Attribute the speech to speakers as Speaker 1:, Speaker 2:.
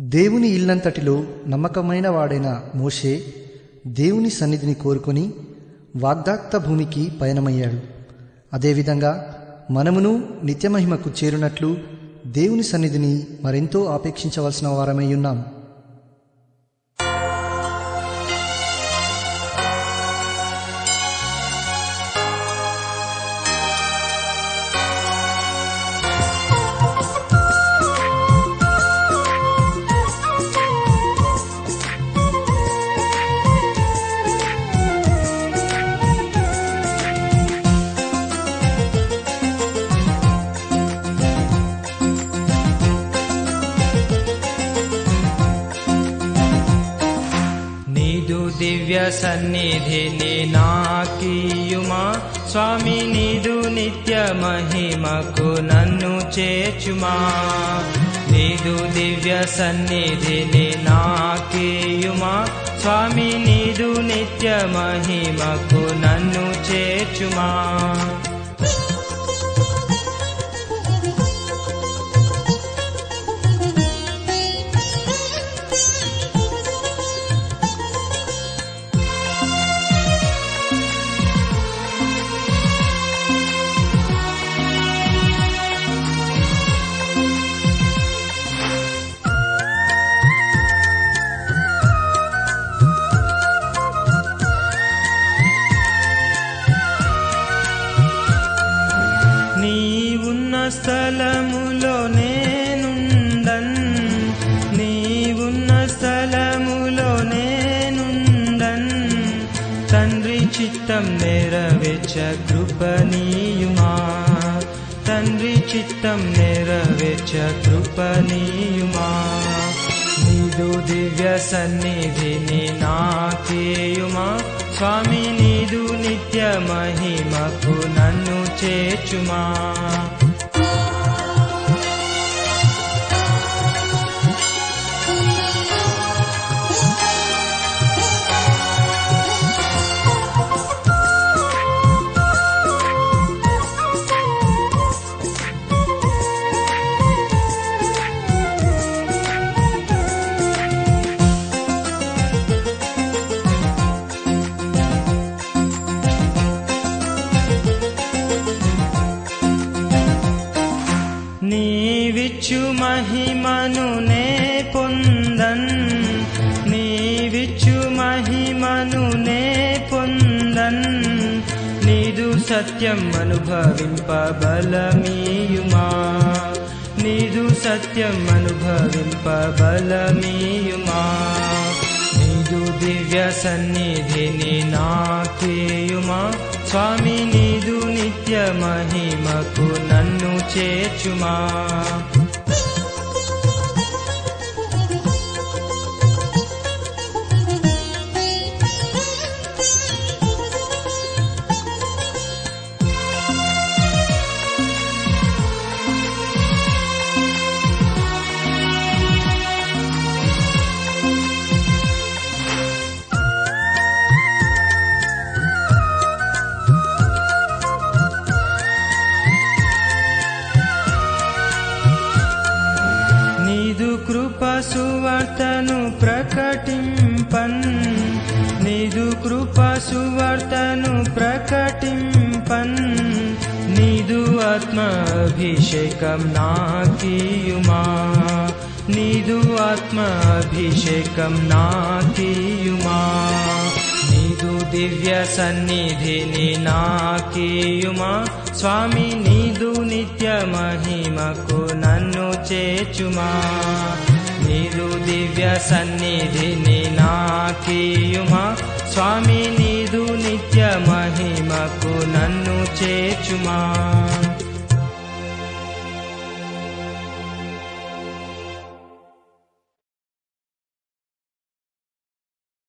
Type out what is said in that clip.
Speaker 1: దేవుని ఇల్లంతటిలో నమ్మకమైన వాడైన మోషే దేవుని సన్నిధిని కోరుకొని వాగ్దాక్త భూమికి పయనమయ్యాడు. అదేవిధంగా మనమును నిత్యమహిమకు చేరునట్లు దేవుని సన్నిధిని మరెంతో ఆపేక్షించవలసిన వారమై ఉన్నాం.
Speaker 2: దివ్య సన్నిధిని నాకీయుమా స్వామి నీదు నిత్య మహిమకు నన్ను చేర్చుమా? నీదు దివ్య సన్నిధిని నాకీయుమా స్వామి నీదు నిత్య మహిమకు నన్ను చేర్చుమా? चित्तं निरवि च दृपनीयुमा तन््री चित्तं निरवि च दृपनीयुमा नीडु दिव्यसन्निधिनि नायुमा स्वामिनीदु नित्यमहिमपुननु चेचुमा। నీవిచ్చు మహిమను నే పొందన్ నీవిచ్చు మహిమను నే పొందన్ నీదు సత్యం అనుభవింప బలమీయుమా నీదు సత్యం అనుభవింప బలమీయుమా నీదు దివ్య సన్నిధిని నాకేయుమా స్వామి నీదు నిత్య మహిమకు నన్ను చేర్చుమా? సువార్తను ప్రకటింపన్. నీదు కృప సువార్తను ప్రకటింపన్. నీదు ఆత్మాభిషేకం నాకీయుమా. నీదు ఆత్మాభిషేకం నాకీయుమా. నీదు దివ్య సన్నిధిని నాకీయుమా. స్వామి నీదు నిత్య మహిమకు నన్ను చేచుమా దివ్య సన్నిధిని నాకీయుమా స్వామి నీదు నిత్య మహిమకు నన్ను చేచుమా